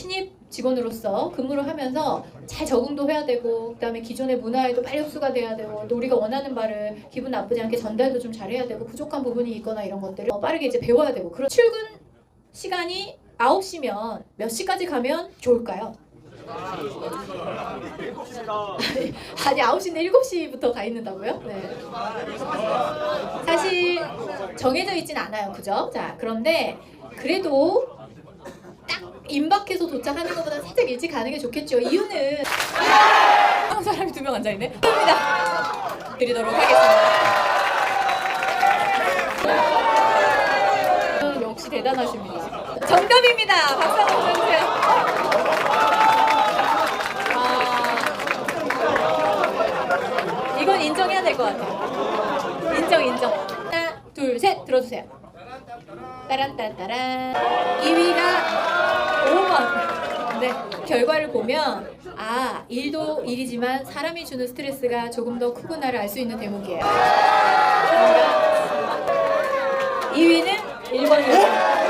신입 직원으로서 근무를 하면서 잘 적응도 해야 되고 그다음에 기존의 문화에도 빨리 흡수가 돼야 되고 또 우리가 원하는 바를 기분 나쁘지 않게 전달도 좀 잘해야 되고 부족한 부분이 있거나 이런 것들을 어, 빠르게 이제 배워야 되고 그런 출근 시간이 9시면 몇 시까지 가면 좋을까요? 아니 9시는 7시부터 가 있는다고요? 네. 사실 정해져 있진 않아요. 그죠? 자, 그런데 그래도 딱 임박해서 도착하는 것보다 살짝 일찍 가는 게 좋겠죠. 이유는 한 사람이 두 명 앉아 있네. 감사합니다. 드리도록 하겠습니다. 음, 역시 대단하십니다. 정답입니다. 박수 한번 주세요. 아, 이건 인정해야 될 것 같아요. 인정, 인정. 하나, 둘, 셋, 들어주세요. 따란따따란. 2위가 5번. 네, 결과를 보면 아, 일도 일이지만 사람이 주는 스트레스가 조금 더 크구나를 알 수 있는 대목이에요. 2위는 1번이었습니다.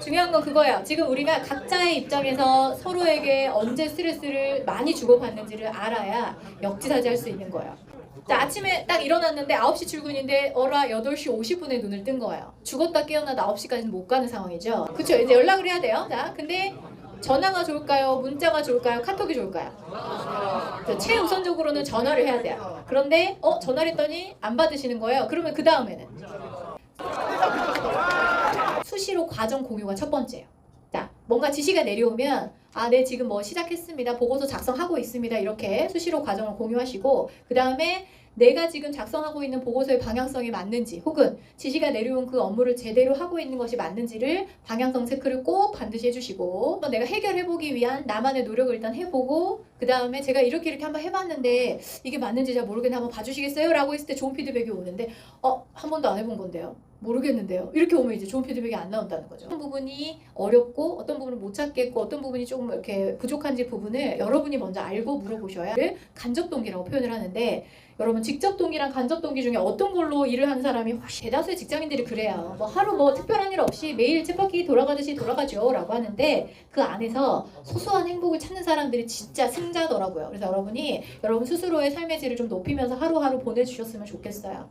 중요한 건 그거예요. 지금 우리가 각자의 입장에서 서로에게 언제 스트레스를 많이 주고받는지를 알아야 역지사지할 수 있는 거예요. 자, 아침에 딱 일어났는데 9시 출근인데 어라 8시 50분에 눈을 뜬 거예요. 죽었다 깨어나다 9시까지는 못 가는 상황이죠. 그쵸? 이제 연락을 해야 돼요. 자, 근데 전화가 좋을까요? 문자가 좋을까요? 카톡이 좋을까요? 자, 최우선적으로는 전화를 해야 돼요. 그런데 어 전화를 했더니 안 받으시는 거예요. 그러면 그 다음에는 수시로 과정 공유가 첫 번째예요. 자, 뭔가 지시가 내려오면 아, 네, 지금 뭐 시작했습니다. 보고서 작성하고 있습니다. 이렇게 수시로 과정을 공유하시고 그 다음에 내가 지금 작성하고 있는 보고서의 방향성이 맞는지 혹은 지시가 내려온 그 업무를 제대로 하고 있는 것이 맞는지를 방향성 체크를 꼭 반드시 해주시고 내가 해결해보기 위한 나만의 노력을 일단 해보고 그 다음에 제가 이렇게 이렇게 한번 해봤는데 이게 맞는지 잘 모르겠는데 한번 봐주시겠어요? 라고 했을 때 좋은 피드백이 오는데 어? 한 번도 안 해본 건데요. 모르겠는데요. 이렇게 오면 이제 좋은 피드백이 안 나온다는 거죠. 어떤 부분이 어렵고 어떤 부분을 못 찾겠고 어떤 부분이 조금 이렇게 부족한지 부분을 여러분이 먼저 알고 물어보셔야 를 간접 동기라고 표현을 하는데 여러분 직접 동기랑 간접 동기 중에 어떤 걸로 일을 하는 사람이 훨씬 대다수의 직장인들이 그래요. 뭐 하루 뭐 특별한 일 없이 매일 쳇바퀴 돌아가듯이 돌아가죠라고 하는데 그 안에서 소소한 행복을 찾는 사람들이 진짜 승자더라고요. 그래서 여러분이 여러분 스스로의 삶의 질을 좀 높이면서 하루하루 보내주셨으면 좋겠어요.